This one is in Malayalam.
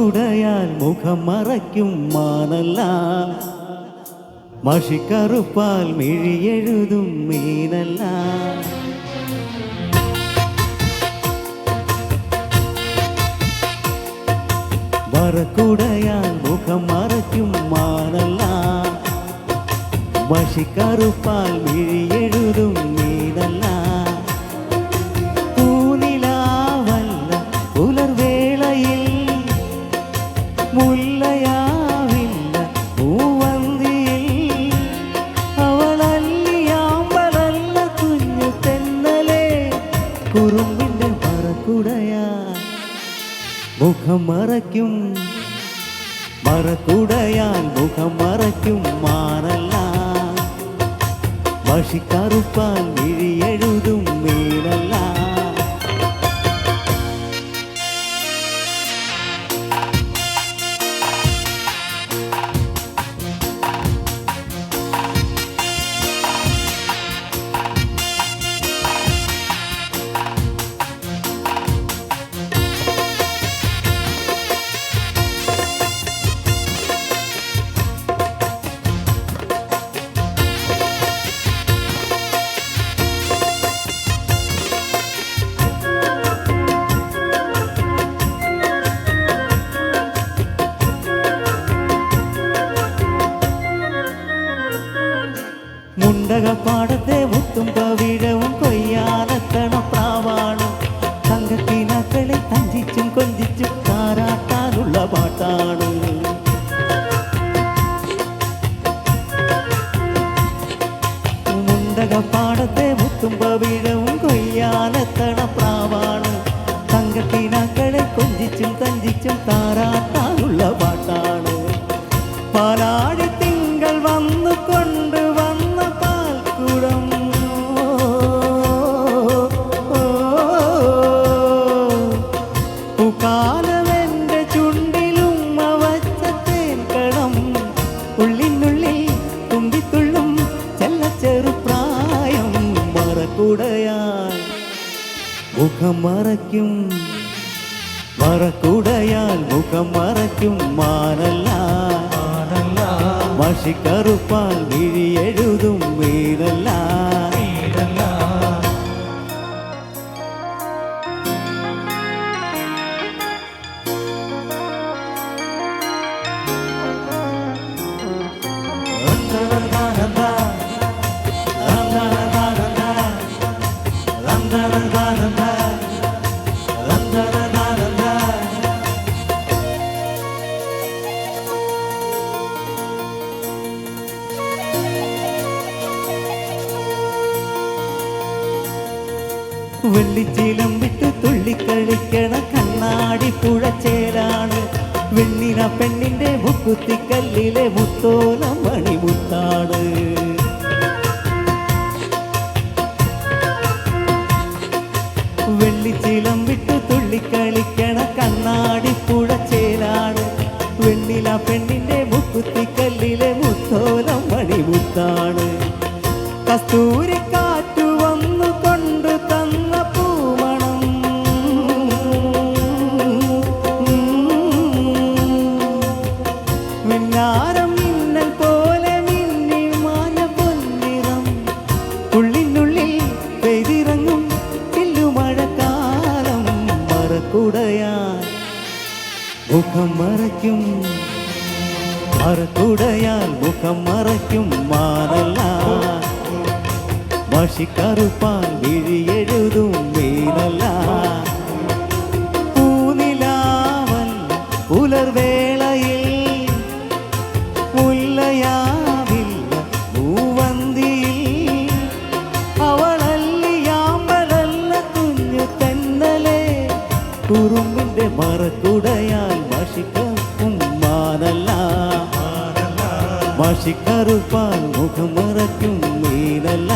മറക്കുടയാൽ മുഖം മറയ്ക്കും മാനല്ല മഷിക്കറുപ്പാൽ മിഴിയെഴുതും മീനല്ല മറക്കുടയാൽ മുഖം മറയ്ക്കും മാനല്ല മഷിക്കറുപ്പാൽ മിഴിയെഴുതും മീനല്ല പൂനിലാവല്ല പുലർവേളയിൽ മുല്ലയാവില്ല മുഖം മറയ്ക്കും മറക്കുടയാൽ മുഖം മറയ്ക്കും മാറല്ല വഷിക്കറുപ്പാൽ വിഴിയെഴുതും മീനല്ല. മുണ്ടകപ്പാടത്തെ മുത്തും പവിഴവും കൊയ്യാനെത്തണ പ്രാവാണ്. തങ്കക്കിനാക്കളെ തഞ്ചിച്ചും കൊഞ്ചിച്ചും താരാട്ടാനുള്ള പാട്ടാണ്. മുണ്ടകപ്പാടത്തെ മുത്തും പവിഴവും കൊയ്യാനെത്തണ പ്രാവാണ്. തങ്കക്കിനാക്കളെ കൊഞ്ചിച്ചും തഞ്ചിച്ചും താരാട്ടാനുള്ള പാട്ടാണ്. പാലാടി ചെറുപ്രായം മറക്കുടയാൽ മുഖം മറയ്ക്കും. മറക്കുടയാൽ മുഖം മറയ്ക്കും മാനല്ല. മഷിക്കറുപ്പാൽ വെള്ളിച്ചീലം വിട്ട് തുള്ളിക്കളിക്കണ കണ്ണാടി പുഴച്ചേലാണ് വെണ്ണിന പെണ്ണിന്റെ മുക്കുത്തിക്കല്ലിലെ മുത്തോലം മണിമുത്താണ്. വെള്ളിച്ചീലം വിട്ട് തുള്ളിക്കളിക്കണ കണ്ണാടി പുഴച്ചേലാണ് വെണ്ണില പെണ്ണിന്റെ മുക്കുത്തിക്കല്ലിലെ മുത്തോലം മണിമുത്താണ്. കസ്തൂരി മുഖം മറയ്ക്കും. മറുതുടയാൽ മുഖം മറയ്ക്കും മാനല്ല. മഷിക്കറുപ്പാൽ വിഴിയെഴുതും മീനല്ല. പൂനിലാവൽ പുലർവേളയിൽ വാശിക്കറുപ്പാൽ മുഖമറയ്ക്കും നീനല്ല